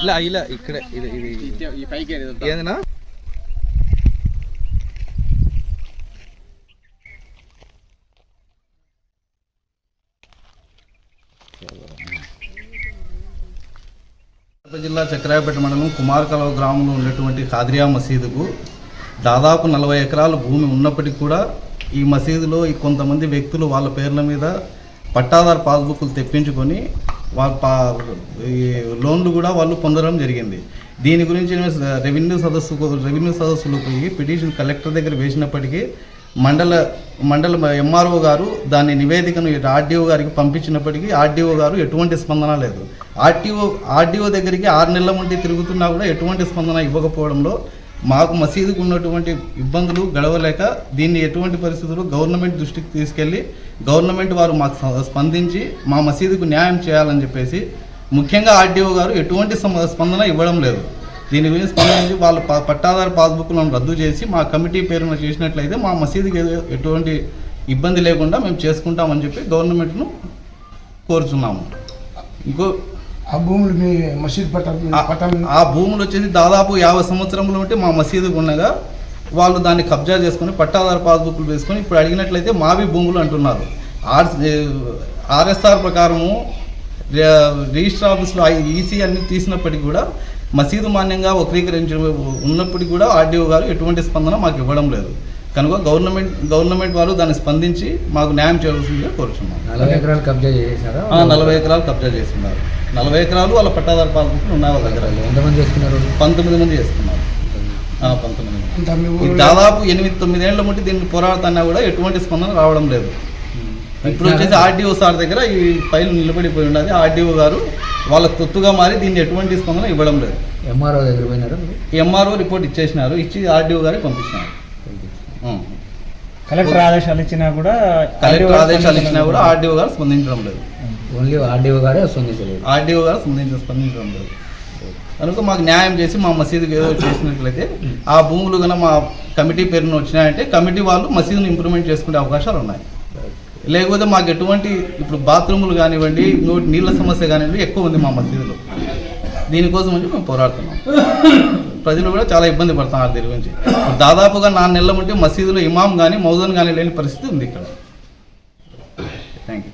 ఇలా ఇలా ఇక్కడ ఇది ఇది ఈ పైకి అనేది ఏందన్నా? కడప జిల్లా చక్రాయపేట మండలం కుమారకలవ గ్రామంలో ఉన్నటువంటి ఖాద్రియా మసీదుకు దాదాపు నలభై ఎకరాల భూమి ఉన్నప్పటికీ కూడా ఈ మసీదులో ఈ కొంతమంది వ్యక్తులు వాళ్ళ పేర్ల మీద పట్టాదారు పాస్బుక్లు తెప్పించుకొని లోన్లు కూడా వాళ్ళు పొందడం జరిగింది. దీని గురించి రెవెన్యూ సదస్సు రెవెన్యూ సదస్సులో పోయి పిటిషన్ కలెక్టర్ దగ్గర వేసినప్పటికీ మండల మండల ఎంఆర్ఓ గారు దాని నివేదికను ఆర్డీఓ గారికి పంపించినప్పటికీ ఆర్డీఓ గారు ఎటువంటి స్పందన లేదు. ఆర్టీఓ ఆర్డీఓ దగ్గరికి ఆరు నెలల నుండి తిరుగుతున్నా కూడా ఎటువంటి స్పందన ఇవ్వకపోవడంలో మాకు మసీదుకు ఉన్నటువంటి ఇబ్బందులు గడవలేక దీన్ని ఎటువంటి పరిస్థితులు గవర్నమెంట్ దృష్టికి తీసుకెళ్ళి గవర్నమెంట్ వారు మాకు స్పందించి మా మసీదుకు న్యాయం చేయాలని చెప్పేసి ముఖ్యంగా ఆర్డీఓ గారు ఎటువంటి స్పందన ఇవ్వడం లేదు. దీని గురించి స్పందించి వాళ్ళ పట్టాదారు పాస్బుక్లను రద్దు చేసి మా కమిటీ పేరున చేసినట్లయితే మా మసీదుకి ఎటువంటి ఇబ్బంది లేకుండా మేము చేసుకుంటామని చెప్పి గవర్నమెంట్ను కోరుచున్నాము. ఇంకో ఆ భూములు మీ మసీద్ పట్టాలు ఆ- భూములు వచ్చేసి దాదాపు యాభై సంవత్సరములు ఉంటే మా మసీదుకు ఉండగా వాళ్ళు దాన్ని కబ్జా చేసుకొని పట్టాదారు పాస్బుక్లు వేసుకొని ఇప్పుడు అడిగినట్లయితే మావి భూములు అంటున్నారు. ఆర్ ఆర్ఎస్ఆర్ ప్రకారము రే- రిజిస్టర్ ఆఫీస్లో ఈసీ అన్ని తీసినప్పటికీ కూడా మసీదు మాన్యంగా వక్రీకరించి ఉన్నప్పటికీ కూడా ఆర్డీఓ గారు ఎటువంటి స్పందన మాకు ఇవ్వడం లేదు. కనుక గవర్నమెంట్ గవర్నమెంట్ వారు దాన్ని స్పందించి మాకు న్యాయం చేయవలసిందిగా కోరుచున్నాం. నలభై ఎకరాలు కబ్జా చేసేసారా? ఆ, నలభై ఎకరాలు కబ్జా చేస్తున్నారు. నలభై ఎకరాలు వాళ్ళ పట్టాదారు పాస్బుక్లు ఉన్నాయి వాళ్ళ దగ్గర ఎంతమంది చేసుకున్నారు? పంతొమ్మిది మంది చేసుకున్నారు. పంతొమ్మిది మంది. దాదాపు ఎనిమిది తొమ్మిదేళ్ళ ముట్టి దీన్ని పోరాడుతున్నా కూడా ఎటువంటి స్పందన రావడం లేదు. ఇప్పుడు వచ్చేసి ఆర్డీఓ సార్ దగ్గర ఈ ఫైల్ నిలబడిపోయి ఉన్నది ఆర్డీఓ గారు వాళ్ళ తొత్తుగా మారి దీన్ని ఎటువంటి స్పందన ఇవ్వడం లేదు. ఎంఆర్ఓ దగ్గర పోయినారా? MRO report ఇచ్చేసినారు. ఇచ్చి ఆర్డీఓ గారికి పంపించినారు. ఉం. కలెక్టర్ ఆదేశాలు ఇచ్చినా కూడా కలెక్టర్ ఆదేశాలు ఇచ్చినా కూడా ఆర్డీఓ గారు స్పందించడం లేదు. ఓన్లీ ఆర్డీఓ గారే స్పందించలేదు ఆర్డీఓ గారు స్పందించ స్పందించడం లేదు కనుక మాకు న్యాయం చేసి మా మసీదుకి ఏదో చేసినట్లయితే ఆ భూములు కనుక మా కమిటీ పేరున వచ్చినాయంటే కమిటీ వాళ్ళు మసీదును ఇంప్రూవ్మెంట్ చేసుకునే అవకాశాలు ఉన్నాయి. లేకపోతే మాకు ఎటువంటి ఇప్పుడు బాత్రూములు కానివ్వండి నోటి నీళ్ళ సమస్య కానివ్వండి ఎక్కువ ఉంది మా మసీదులో. దీనికోసం వచ్చి మేము పోరాడుతున్నాం. ప్రజలు కూడా చాలా ఇబ్బంది పడుతున్నారు దీని గురించి. దాదాపుగా నాలుగు నెలల ఉంటే మసీదులో ఇమాం కానీ మౌజన్ కానీ లేని పరిస్థితి ఉంది ఇక్కడ. Thank you